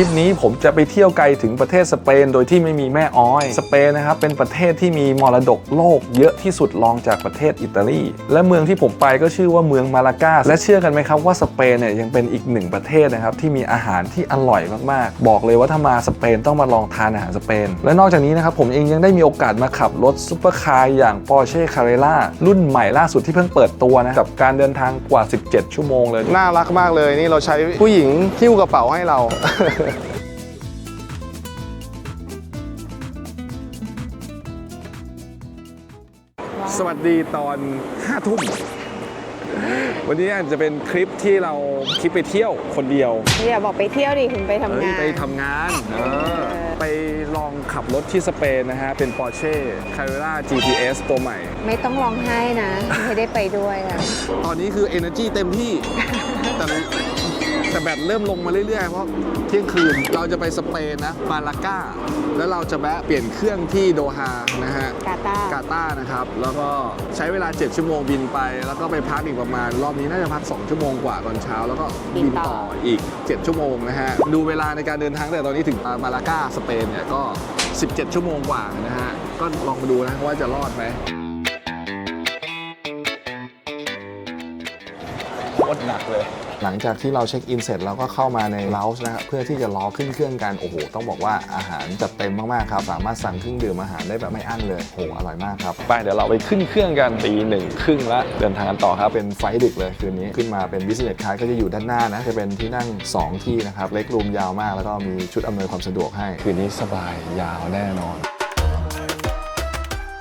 ลิปนี้ผมจะไปเที่ยวไกลถึงประเทศสเปน โดยที่ไม่มีแม่อ้อย สเปนนะครับเป็นประเทศที่มีมรดกโลกเยอะที่สุดรองจากประเทศอิตาลี และเมืองที่ผมไปก็ชื่อว่าเมืองมาลากาและเชื่อกันไหมครับว่าสเปนเนี่ยยังเป็นอีกหนึ่งประเทศนะครับที่มีอาหารที่อร่อยมากๆ บอกเลยว่าถ้ามาสเปนต้องมาลองทานอาหารสเปน และนอกจากนี้นะครับผมเองยังได้มีโอกาสมาขับรถซุปเปอร์คาร์อย่าง Porsche Carrera รุ่นใหม่ล่าสุดที่เพิ่งเปิดตัวนะกับการเดินทางกว่า 17 ชั่วโมงเลย น่ารักมากเลยนี่เราใช้ผู้หญิงหิ้วกระเป๋าให้เราสวัสดีตอน5ทุ่ม วันนี้อาจจะเป็นคลิปที่เราคลิปไปเที่ยวคนเดียวอย่าบอกไปเที่ยวดิคุณไปทำเฮ้ยงาน ไปทำงานเออไปลองขับรถที่สเปนนะฮะ เป็น Porsche Carrera GTS ตัวใหม่ ไม่ต้องร้องไห้นะ ไม่ได้ไปด้วยอะตอนนี้คือ energy เต็มที่ แต่ แต่แบตเริ่มลงมาเรื่อยๆ เพราะเที่ยงคืนเราจะไปสเปนนะมาลาก้า แล้วเราจะแวะเปลี่ยนเครื่องที่โดฮานะฮะกาตาร์กาตาร์นะครับ แล้วก็ใช้เวลา 7 ชั่วโมงบินไป แล้วก็ไปพักอีกประมาณ รอบนี้น่าจะพัก 2 ชั่วโมงกว่าตอนเช้า แล้วก็บินต่ออีก 7 ชั่วโมงนะฮะดูเวลาในการเดินทางตั้งแต่ตอนนี้ถึงมาลาก้าสเปนเนี่ยก็ 17 ชั่วโมงกว่านะฮะก็ลองมาดูนะว่าจะรอดไหมโคตรหนักเลย หลังจากที่เราเช็คอินเสร็จเราก็เข้ามาในเลาส์นะครับเพื่อที่จะรอขึ้นเครื่องกันโอ้โหต้องบอกว่าอาหารจัดเต็มมากๆครับสามารถสั่งเครื่องดื่มอาหารได้แบบไม่อั้นเลยโอ้โหอร่อยมากครับไปเดี๋ยวเราไปขึ้นเครื่องกันตีหนึ่งครึ่งละเดินทางกันต่อครับเป็นไฟล์ดึกเลยคืนนี้ขึ้นมาเป็น business class ก็จะอยู่ด้านหน้านะจะเป็นที่นั่ง 2 ที่นะครับเล็กรูมยาวมากแล้วก็มีชุดอำนวยความสะดวกให้คืนนี้สบายยาวแน่นอน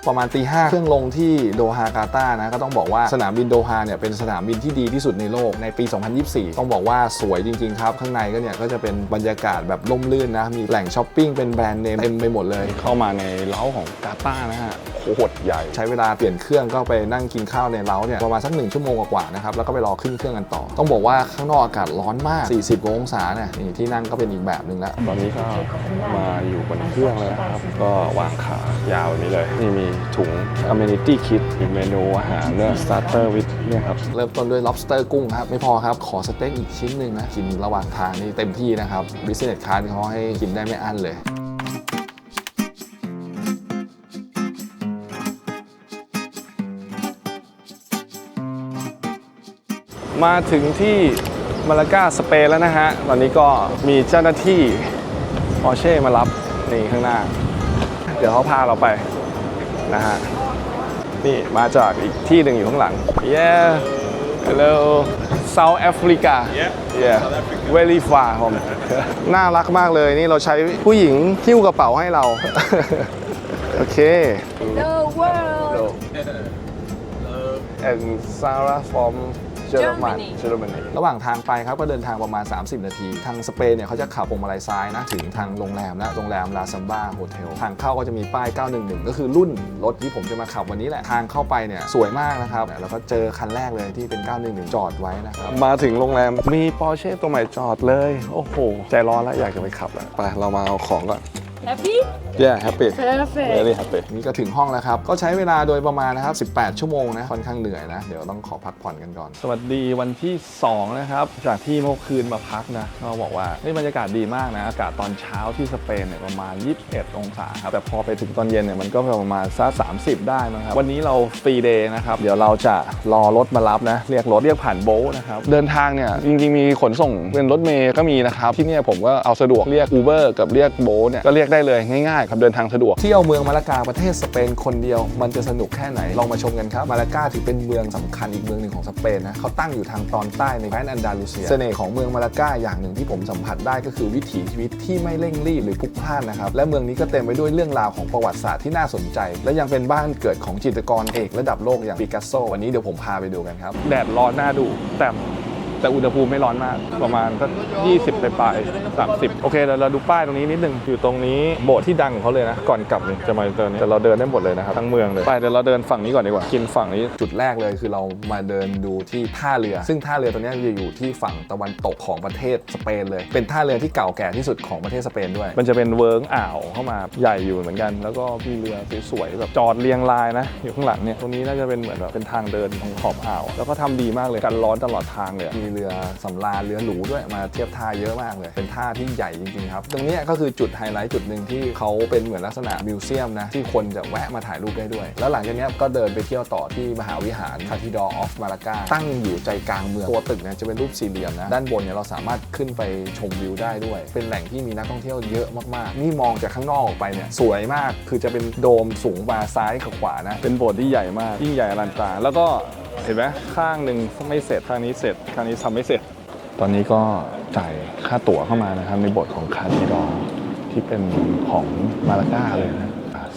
ประมาณตีห้าเครื่องลงที่โดฮากาตาร์นะ ก็ต้องบอกว่าสนามบินโดฮาเนี่ยเป็นสนามบินที่ดีที่สุดในโลกในปี 2024 ต้องบอกว่าสวยจริง ๆ ครับ ข้างในก็เนี่ยก็จะเป็นบรรยากาศแบบล่มลื่นนะ มีแหล่งช้อปปิ้งเป็นแบรนด์เนมเต็มไปหมดเลย เข้ามาในเล้าของกาตาร์นะฮะ โคตรใหญ่ ใช้เวลาเปลี่ยนเครื่องก็ไปนั่งกินข้าวในเล้าเนี่ยประมาณสักหนึ่งชั่วโมงกว่าๆนะครับแล้วก็ไปรอขึ้นเครื่องกันต่อ ต้องบอกว่าข้างนอกอากาศร้อนมาก 40กว่าองศาเนี่ยนี่ที่นั่งก็เป็นอีกแบบหนึ่งแล้วตอนนี้ก็มาอยู่บนเครื่องแล้วนะครับ ก็วางขายาวนี้เลย นี่มีถุง amenity kit มีเมนูอาหารเรื่อง starter with เนี่ยครับ เริ่มต้นด้วย lobster กุ้งครับ ไม่พอครับ ขอสเต็กอีกชิ้นหนึ่งนะ กินระหว่างทางนี่เต็มที่นะครับ business class เขาให้กินได้ไม่อั้นเลย มาถึงที่มาลากาสเปนแล้วนะฮะ ตอนนี้ก็มีเจ้าหน้าที่ปอร์เช่มารับนี่ข้างหน้า เดี๋ยวเขาพาเราไปนะฮะ นี่มาจากอีกที่หนึ่งอยู่ข้างหลัง yeah hello South Africa Yeah, yeah South Africa. very far from น่ารักมากเลยนี่เราใช้ผู้หญิงหิ้วกระเป๋าให้เรา โอเค The world and Sarah from German Germany Germany ระหว่างทางไปครับก็เดินทางประมาณ 30 นาที ทางสเปนเนี่ยเขาจะขับพวงมาลัยซ้ายนะ ถึงทางโรงแรมนะโรงแรมลาซัมบ้าโฮเทลทางเข้าก็จะมีป้าย 911 ก็คือรุ่นรถที่ผมจะมาขับวันนี้แหละ ทางเข้าไปเนี่ยสวยมากนะครับ แล้วก็เจอคันแรกเลยที่เป็น 911 จอดไว้นะครับมาถึงโรงแรมมีปอร์เช่ตัวใหม่จอดเลย โอ้โห ใจร้อนแล้วอยากจะไปขับแล้วไปเรามาเอาของก่อน Happy yeah happy Perfect very happy นี่ก็ถึงห้องแล้วครับ ก็ใช้เวลาโดยประมาณนะครับ 18 ชั่วโมงนะ ค่อนข้างเหนื่อยนะ เดี๋ยวต้องขอพักผ่อนกันก่อน สวัสดีวันที่ 2 นะครับ จากที่เมื่อคืนมาพักนะก็บอกว่าเฮ้ยบรรยากาศดีมากนะ อากาศตอนเช้าที่สเปนเนี่ยประมาณ 21 องศาครับ แต่พอไปถึงตอนเย็นเนี่ยมันก็ประมาณสัก30 ได้มั้งครับ วันนี้เราฟรีเดย์นะครับ เดี๋ยวเราจะรอรถมารับนะ เรียกรถเรียกผ่านโบทนะครับ เดินทางเนี่ยจริงๆมีขนส่งเป็นรถเมย์ก็มีนะครับ ที่เนี่ยผมก็เอาสะดวกเรียก Uber กับเรียกโบทเนี่ยก็เรียกได้เลยง่ายๆครับเดินทางสะดวกเที่ยวเมืองมาลากาประเทศสเปนคนเดียวมันจะสนุกแค่ไหนลองมาชมกันครับมาลากาถือเป็นเมืองสำคัญอีกเมืองหนึ่งของสเปนนะเขาตั้งอยู่ทางตอนใต้ในแคว้นอันดาลูเซียเสน่ห์ของเมืองมาลากาอย่างหนึ่งที่ผมสัมผัสได้ก็คือวิถีชีวิตที่ไม่เร่งรีบหรือพลุกพล่านนะครับและเมืองนี้ก็เต็มไปด้วยเรื่องราวของประวัติศาสตร์ที่น่าสนใจ และยังเป็นบ้านเกิดของจิตรกรเอกระดับโลกอย่างปิกัสโซวันนี้เดี๋ยวผมพาไปดูกันครับแดดร้อนน่าดูแต่ แต่อุณหภูมิไม่ร้อนมากประมาณสัก20 ไปปลายๆ30 โอเคเราเราดูป้ายตรงนี้นิดนึง อยู่ตรงนี้โบสถ์ที่ดังของเขาเลยนะ ก่อนกลับเนี่ยจะมาเดินนี้แต่เราเดินได้หมดเลยนะครับ ทั้งเมืองเลย ไปเดี๋ยวเราเดินฝั่งนี้ก่อนดีกว่า กินฝั่งนี้ จุดแรกเลยคือเรามาเดินดูที่ท่าเรือ ซึ่งท่าเรือตัวเนี้ยจะอยู่ที่ฝั่งตะวันตกของประเทศสเปนเลย เป็นท่าเรือที่เก่าแก่ที่สุดของประเทศสเปนด้วย มันจะเป็นเวิร์กอ่าวเข้ามาใหญ่อยู่เหมือนกัน แล้วก็มีเรือสวยๆแบบจอดเรียงรายนะ อยู่ข้างหลังเนี่ย ตรงนี้น่าจะเป็นเหมือนแบบเป็นทางเดินของขอบอ่าว แล้วก็ทำดีมากเลยกันร้อนตลอดทางเลยมีเรือสำราญเรือหรูด้วยมาเทียบท่าเยอะมากเลย เป็นท่าที่ใหญ่จริงๆครับ ตรงนี้ก็คือจุดไฮไลท์จุดหนึ่งที่เขาเป็นเหมือนลักษณะมิวเซียมนะที่คนจะแวะมาถ่ายรูปได้ด้วย แล้วหลังจากนี้ก็เดินไปเที่ยวต่อที่มหาวิหารคาทิดอร์ออฟมาลากาตั้งอยู่ใจกลางเมืองตัวตึกเนี่ยจะเป็นรูปสี่เหลี่ยมนะด้านบนเนี่ยเราสามารถขึ้นไปชมวิวได้ด้วย เป็นแหล่งที่มีนักท่องเที่ยวเยอะมากๆ นี่มองจากข้างนอกออกไปเนี่ยสวยมากคือจะเป็นโดมสูงมาซ้ายกับขวานะเป็นโบสถ์ที่ใหญ่มากยิ่งใหญ่อลังการแล้วก็ เห็นไหมข้างหนึ่งไม่เสร็จข้างนี้เสร็จข้างนี้ทำไม่เสร็จ ตอนนี้ก็จ่ายค่าตั๋วเข้ามานะครับในบสถ์ของคาทิดอร์ที่เป็นของมาลากาเลยนะ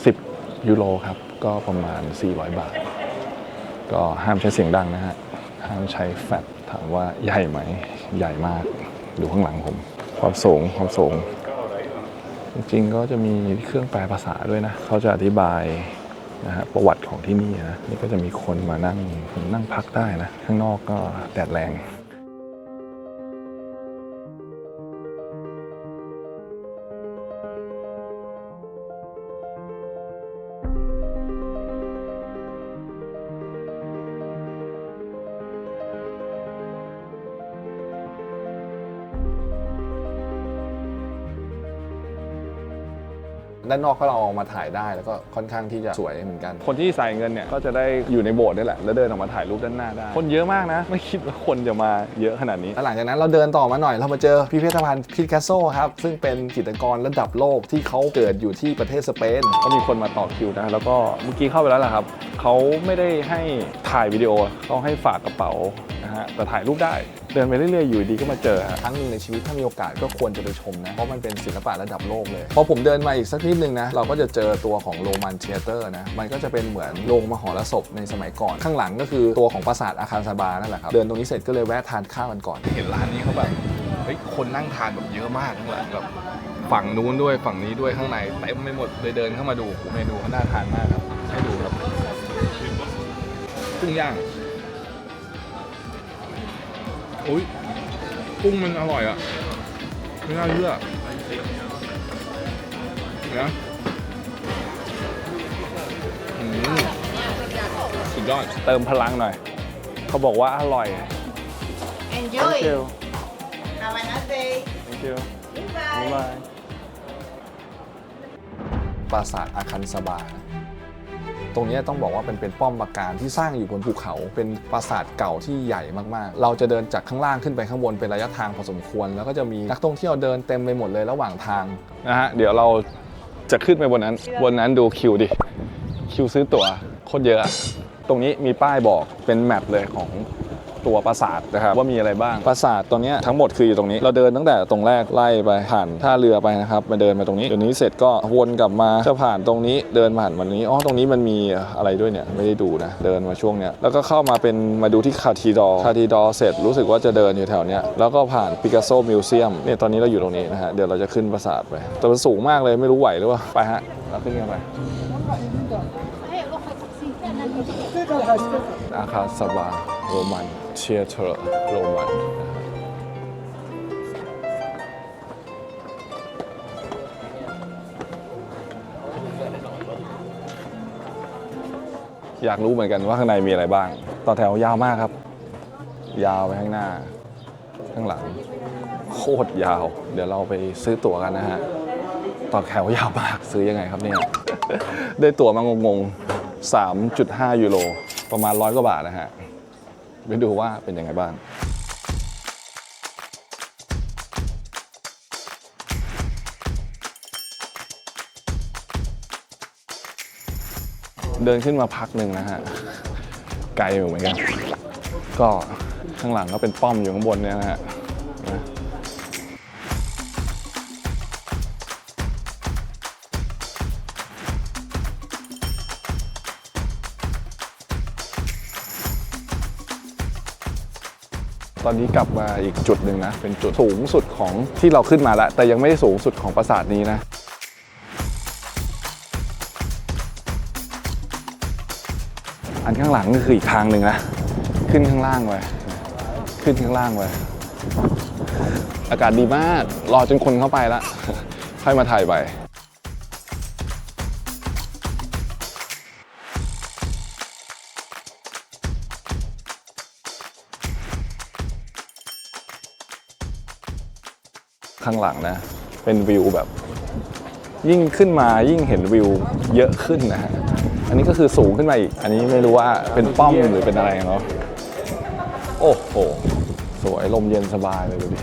10ยูโรครับ ก็ประมาณ 400 บาท ก็ห้ามใช้เสียงดังนะฮะ ห้ามใช้แฟลชถามว่าใหญ่ไหม ใหญ่มาก ดูข้างหลังผม ความสูง ความสูง จริงๆก็จะมีเครื่องแปลภาษาด้วยนะ เขาจะอธิบาย นะฮะประวัติของที่นี่นะนี่ก็จะมีคนมานั่งนั่งพักได้นะ ข้างนอกก็แดดแรง ด้านนอกก็เราเอามาถ่ายได้แล้วก็ค่อนข้างที่จะสวยเหมือนกัน คนที่ใส่เงินเนี่ยก็จะได้อยู่ในโบสถ์นี่แหละแล้วเดินออกมาถ่ายรูปด้านหน้าได้ คนเยอะมากนะ ไม่คิดว่าคนจะมาเยอะขนาดนี้ แล้วหลังจากนั้นเราเดินต่อมาหน่อยเรามาเจอพิพิธภัณฑ์พิกัสโซครับซึ่งเป็นจิตรกรระดับโลกที่เขาเกิดอยู่ที่ประเทศสเปนก็มีคนมาต่อคิวนะแล้วก็เมื่อกี้เข้าไปแล้วล่ะครับเขาไม่ได้ให้ถ่ายวิดีโอเขาให้ฝากกระเป๋านะฮะแต่ถ่ายรูปได้ เดินไปเรื่อยๆ อยู่ดีก็มาเจอฮะครั้งหนึ่งในชีวิตถ้ามีโอกาสก็ควรจะไปชมนะ เพราะมันเป็นศิลปะระดับโลกเลย พอผมเดินมาอีกสักนิดนึงนะ เราก็จะเจอตัวของโรมันเทเตอร์นะ มันก็จะเป็นเหมือนโรงมหรสพในสมัยก่อน ข้างหลังก็คือตัวของปราสาทอาคารซาบานั่นแหละครับ เดินตรงนี้เสร็จก็เลยแวะทานข้าวกันก่อน เห็นร้านนี้เขาแบบเฮ้ยคนนั่งทานแบบเยอะมากข้างหลังแบบฝั่งนู้นด้วยฝั่งนี้ด้วยข้างในเต็มไปหมดเลยเดินเข้ามาดูเมนูเขาน่าทานมากครับให้ดูครับกุ้งย่าง อุ้ยกุ้งมันอร่อยอะ ไม่น่าเชื่อนะอืมสุดยอด เติมพลังหน่อย เขาบอกว่าอร่อย Enjoy. Thank you Have a nice day. Thank you Goodbye. บายปราสาทอาคันสบา ตรงนี้ต้องบอกว่าเป็นเป็นป้อมปราการที่สร้างอยู่บนภูเขา เป็นปราสาทเก่าที่ใหญ่มากๆ เราจะเดินจากข้างล่างขึ้นไปข้างบนเป็นระยะทางพอสมควร แล้วก็จะมีนักท่องเที่ยวเดินเต็มไปหมดเลยระหว่างทางนะฮะเดี๋ยวเราจะขึ้นไปบนนั้นบนนั้นดูคิวดิคิวซื้อตั๋วโคตรเยอะอะตรงนี้มีป้ายบอกเป็นแมปเลยของ ตัวปราสาทนะครับว่ามีอะไรบ้างปราสาทตัวเนี้ยทั้งหมดคืออยู่ตรงนี้ เราเดินตั้งแต่ตรงแรกไล่ไปผ่านท่าเรือไปนะครับมาเดินมาตรงนี้เดี๋ยวนี้เสร็จก็วนกลับมาจะผ่านตรงนี้เดินผ่านวันนี้อ๋อตรงนี้มันมีอะไรด้วยเนี่ยไม่ได้ดูนะเดินมาช่วงเนี้ยแล้วก็เข้ามาเป็นมาดูที่คาทีดอคาทีดอเสร็จรู้สึกว่าจะเดินอยู่แถวเนี้ยแล้วก็ผ่านปิกัสโซมิวเซียมเนี่ยตอนนี้เราอยู่ตรงนี้นะฮะเดี๋ยวเราจะขึ้นปราสาทไปแต่มันสูงมากเลยไม่รู้ไหวหรือเปล่าไปฮะเราขึ้นกันไปอาคาสบาโรมัน เชียเตอร์โรมันอยากรู้เหมือนกันว่าข้างในมีอะไรบ้าง ต่อแถวยาวมากครับ ยาวไปข้างหน้า ข้างหลัง โคตรยาว เดี๋ยวเราไปซื้อตั๋วกันนะฮะ ต่อแถวยาวมากซื้อยังไงครับเนี่ย ได้ตั๋วมางงๆ3.5 ยูโร ประมาณร้อยกว่าบาทนะฮะ ไปดูว่าเป็นยังไงบ้างเดินขึ้นมาพักหนึ่งนะฮะ ไกลอยู่เหมือนกัน ก็ข้างหลังก็เป็นป้อมอยู่ข้างบนเนี่ยนะฮะ ตอนนี้กลับมาอีกจุดหนึ่งนะ เป็นจุดสูงสุดของที่เราขึ้นมาแล้ว แต่ยังไม่ได้สูงสุดของปราสาทนี้นะอันข้างหลังก็คืออีกทางหนึ่งนะ ขึ้นข้างล่างไปขึ้นข้างล่างไปอากาศดีมาก รอจนคนเข้าไปละค่อยมาถ่ายไปางหลังนะ เป็นวิวแบบ ยิ่งขึ้นมายิ่งเห็นวิวเยอะขึ้นนะฮะอันนี้ก็คือสูงขึ้นมาอีก อันนี้ไม่รู้ว่าเป็นป้อมหรือเป็นอะไรเนาะโอ้โห สวยลมเย็นสบายเลยดูดิ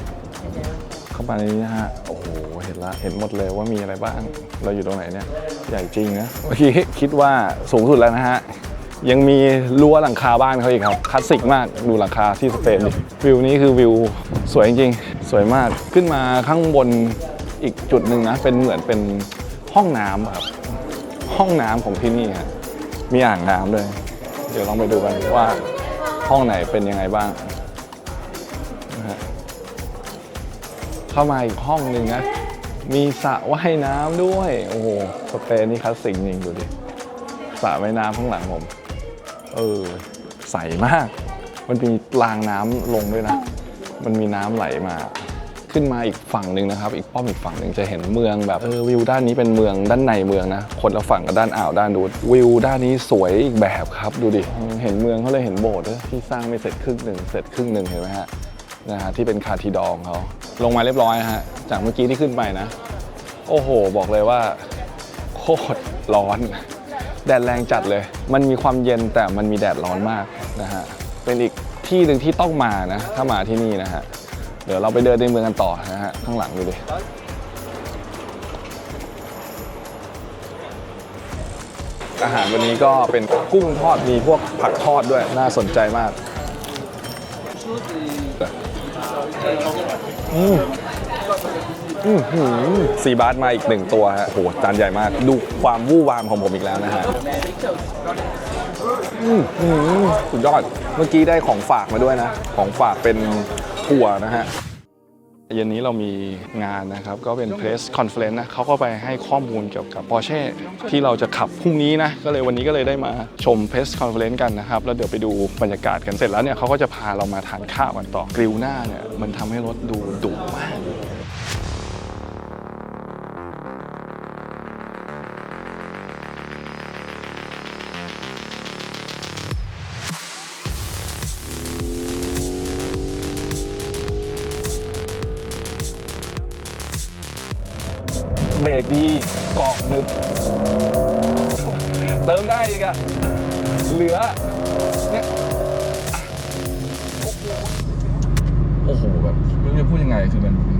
เข้ามาในนี้นะฮะโอ้โหเห็นละเห็นหมดเลยว่ามีอะไรบ้าง เราอยู่ตรงไหนเนี่ย ใหญ่จริงนะเมื่อกี้คิดว่าสูงสุดแล้วนะฮะ ยังมีรั้วหลังคาบ้านเขาอีกครับคลาสสิกมากดูหลังคาที่สเปนดิวิวนี้คือวิวสวยจริงๆ สวยมากขึ้นมาข้างบนอีกจุดหนึ่งนะ เป็นเหมือนเป็นห้องน้ำครับ ห้องน้ำของที่นี่ฮะมีอ่างน้ำด้วย เดี๋ยวลองไปดูกันว่าห้องไหนเป็นยังไงบ้างนะฮะเข้ามาอีกห้องหนึ่งนะ มีสระว่ายน้ำด้วย โอ้โหสเปนนี่คลาสสิกจริงดูดิสระว่ายน้ำข้างหลังผม เออ ใสมาก มันมีรางน้ำลงด้วยนะ มันมีน้ำไหลมา ขึ้นมาอีกฝั่งหนึ่งนะครับ อีกป้อมอีกฝั่งหนึ่งจะเห็นเมืองแบบเออวิวด้านนี้เป็นเมืองด้านในเมืองนะ คนละฝั่งกับด้านอ่าวด้านดูนวิวด้านนี้สวยอีกแบบครับ ดูดิ เห็นเมืองเขาเลยเห็นโบสถ์ที่สร้างไม่เสร็จครึ่งหนึ่งเสร็จครึ่งหนึ่งเห็นไหมฮะนะฮะที่เป็นคาทีดองเขาลงมาเรียบร้อยฮะจากเมื่อกี้ที่ขึ้นไปนะ โอ้โห บอกเลยว่า โคตรร้อน แดดแรงจัดเลย มันมีความเย็นแต่มันมีแดดร้อนมากนะฮะ เป็นอีกที่หนึ่งที่ต้องมานะ ถ้ามาที่นี่นะฮะ เดี๋ยวเราไปเดินในเมืองกันต่อนะฮะ ข้างหลังดูดิอาหารวันนี้ก็เป็นกุ้งทอดมีพวกผักทอดด้วยน่าสนใจมากอืมอืมหืม ซีบาสมาอีกหนึ่งตัวฮะโหจานใหญ่มาก ดูความวู่วามของผมอีกแล้วนะฮะหืมสุดยอด เมื่อกี้ได้ของฝากมาด้วยนะ ของฝากเป็นถั่วนะฮะเย็นนี้เรามีงานนะครับ ก็เป็น Press Conference นะเขาก็ไปให้ข้อมูลเกี่ยวกับ Porsche ที่เราจะขับพรุ่งนี้นะ ก็เลยวันนี้ก็เลยได้มาชม Press Conference กันนะครับ แล้วเดี๋ยวไปดูบรรยากาศกันเสร็จแล้วเนี่ยเขาก็จะพาเรามาทานข้าวกันต่อกริลหน้าเนี่ยมันทำให้รถดูดุมาก ด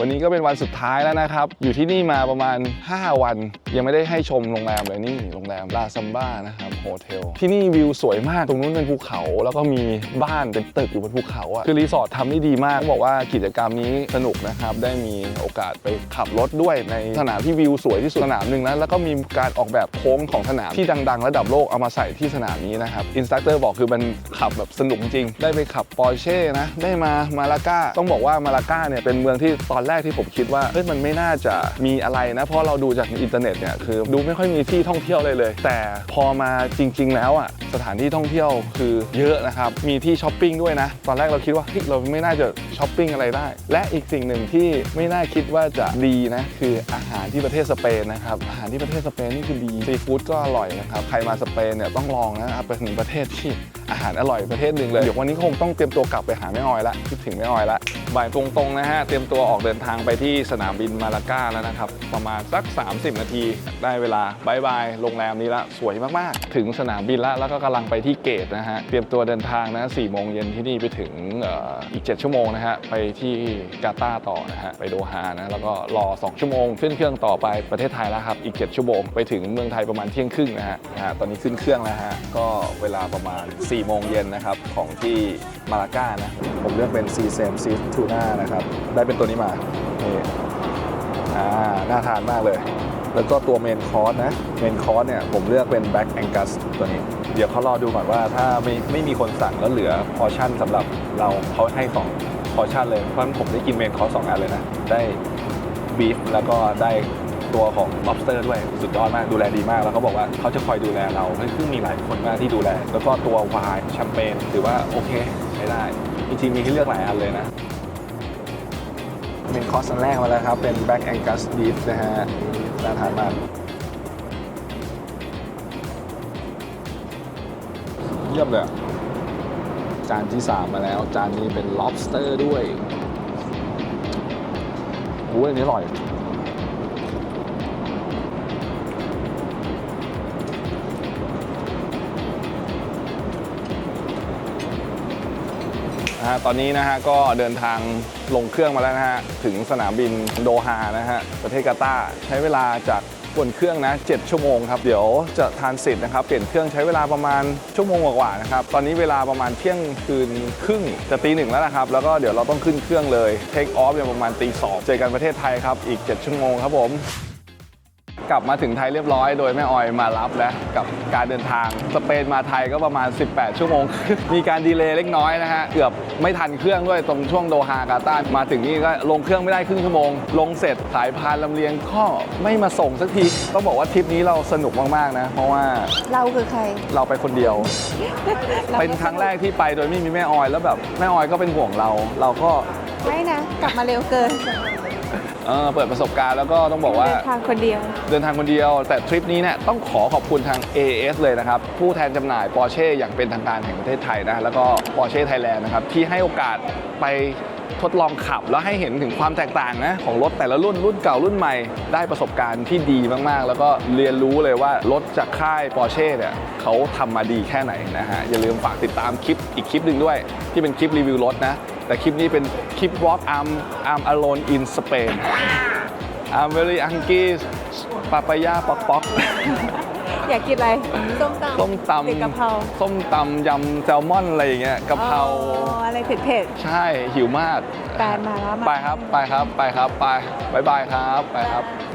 วันนี้ก็เป็นวันสุดท้ายแล้วนะครับ อยู่ที่นี่มาประมาณ 5 วัน ยังไม่ได้ให้ชมโรงแรมเลยนี่โรงแรมลาซัมบ้านะครับโฮเทลที่นี่วิวสวยมากตรงนู้นเป็นภูเขา แล้วก็มีบ้านเป็นตึกอยู่บนภูเขาอะคือรีสอร์ททำได้ดีมากต้องบอกว่ากิจกรรมนี้สนุกนะครับ ได้มีโอกาสไปขับรถด้วยในสนามที่วิวสวยที่สุดสนามหนึ่งนะแล้วก็มีการออกแบบโค้งของสนามที่ดัง ๆ ระดับโลกเอามาใส่ที่สนามนี้นะครับอินสต u ั t เตอร์บอกคือมันขับแบบสนุกจริง ได้ไปขับปอร์เช่นะได้มามาลาก้าต้องบอกว่ามาลาก้าเนี่ยเป็นเมืองที่ตอนแรกที่ผมคิดว่าเฮ้ยมันไม่น่าจะมีอะไรนะ เพราะเราดูจากอินเทอร์เน็ตเนี่ยคือดูไม่ค่อยมีที่ท่องเที่ยวเลยเลย แต่พอมาจริง ๆ แล้วอะสถานที่ท่องเที่ยวคือเยอะนะครับ มีที่ช้อปปิ้งด้วยนะ ตอนแรกเราคิดว่าเฮ้ยเราไม่น่าจะช้อปปิ้งอะไรได้ และอีกสิ่งหนึ่งที่ไม่น่าคิดว่าจะดีนะ คืออาหารที่ประเทศสเปนนะครับอาหารที่ประเทศสเปนนี่คือดีซีฟู้ดก็อร่อยนะครับใครมาสเปนเนี่ยต้องลองนะครับเป็นประเทศที่อาหารอร่อยประเทศหนึ่งเลยเดี๋ยววันนี้คงต้องเตรียมตัวกลับไปหาแม่ออยละคิดถึงแม่ออยละบ่ายตรงๆนะฮะเตรียมตัวออกเดินทางไปที่สนามบินมาลาก้าแล้วนะครับ ประมาณสัก 30 นาที ได้เวลาบายบายโรงแรมนี้ละสวยมากๆ ถึงสนามบินละแล้วก็กำลังไปที่เกตนะฮะ เตรียมตัวเดินทางนะ4โมงเย็นที่นี่ไปถึงอีก 7 ชั่วโมงนะฮะ ไปที่กาตาร์ต่อนะฮะ ไปโดฮานะ แล้วก็รอ 2 ชั่วโมง ขึ้นเครื่องต่อไปประเทศไทยแล้วครับ อีก 7 ชั่วโมง ไปถึงเมืองไทยประมาณเที่ยงครึ่งนะฮะนะฮะตอนนี้ขึ้นเครื่องแล้วฮะ ก็เวลาประมาณ 4 โมงเย็นนะครับของที่มาลาก้านะ ผมเลือกเป็นซีเซมซีทูน่านะครับ ได้เป็นตัวนี้มานี่อ่าน่าทานมากเลย แล้วก็ตัวเมนคอร์สนะ เมนคอร์สเนี่ยผมเลือกเป็นแบ็กแองกัสตัวนี้ เดี๋ยวเขารอดูก่อนว่าถ้าไม่ไม่มีคนสั่งแล้วเหลือพอชั่นสำหรับเราเขาให้สองพอชั่นเลย เพราะฉะนั้นผมได้กินเมนคอร์สสองอันเลยนะ ได้บีฟแล้วก็ได้ตัวของ lobster ด้วยสุดยอดมากดูแลดีมาก แล้วเขาบอกว่าเขาจะคอยดูแลเราซึ่งมีหลายคนมากที่ดูแล แล้วก็ตัววน์แชมเปญถือว่าโอเคใช้ได้ จริงๆมีให้เลือกหลายอันเลยนะ เป็นคอร์สันแรกมาแล้วครับ เป็น Black Angus Beef นะฮะน่าทานมากเยี่ยมเลย จานที่ 3 มาแล้ว จานนี้เป็น lobster ด้วยโอ้ยอันนี้อร่อย นะฮะตอนนี้นะฮะก็เดินทางลงเครื่องมาแล้วนะฮะถึงสนามบินโดฮานะฮะประเทศกาตาร์ใช้เวลาจากบนเครื่องนะ 7 ชั่วโมงครับ เดี๋ยวจะทานสิทธิ์นะครับ เปลี่ยนเครื่องใช้เวลาประมาณชั่วโมงกว่าๆนะครับ ตอนนี้เวลาประมาณเที่ยงคืนครึ่งจะตีหนึ่งแล้วนะครับ แล้วก็เดี๋ยวเราต้องขึ้นเครื่องเลย เทคออฟเนี่ยประมาณตีสองเจอกันประเทศไทยครับ อีก 7 ชั่วโมงครับผม กลับมาถึงไทยเรียบร้อยโดยแม่ออยมารับแล้วกับการเดินทางสเปนมาไทยก็ประมาณ 18 ชั่วโมง มีการดีเลย์เล็กน้อยนะฮะเกือบไม่ทันเครื่องด้วยตรงช่วงโดฮากาตาร์มาถึงนี่ก็ลงเครื่องไม่ได้ครึ่งชั่วโมง ลงเสร็จสายพานลำเลียงก็ไม่มาส่งสักทีต้องบอกว่าทริปนี้เราสนุกมากๆนะเพราะว่าเราคือใคร เราไปคนเดียวราเป็นครั้งแรกที่ไปโดยไม่มีแม่ออยแล้วแบบแม่ออยก็เป็นห่วงเรา เราก็ไม่นะ กลับมาเร็วเกิน เออเปิดประสบการณ์แล้วก็ต้องบอกว่า เดินทางคนเดียว เดินทางคนเดียว แต่ทริปนี้เนี่ยต้องขอขอบคุณทาง AS เลยนะครับ ผู้แทนจำหน่าย Porsche อย่างเป็นทางการแห่งประเทศไทยนะแล้วก็ Porsche Thailand นะครับ ที่ให้โอกาสไปทดลองขับแล้วให้เห็นถึงความแตกต่างนะของรถแต่ละรุ่นรุ่นเก่ารุ่นใหม่ ได้ประสบการณ์ที่ดีมากๆ แล้วก็เรียนรู้เลยว่ารถจากค่าย Porsche เนี่ยเขาทำมาดีแค่ไหนนะฮะอย่าลืมฝากติดตามคลิปอีกคลิปหนึ่งด้วย ที่เป็นคลิปรีวิวรถนะ แต่คลิปนี้เป็นคลิป walk arm arm alone in Spain I'm very hungry ปาปายาปอกป๊อกอยากกินอะไร ส้มตำส้มตหรือกะเพราำส้มตำยำแซลมอนอะไรอย่างเงี้ยกะเพราอ๋ออะไรเผ็ดใช่หิวมากๆแปนมาแล้วมาไปครับ ไปครับ ไปครับ ไปบายบายครับ ไปครับบ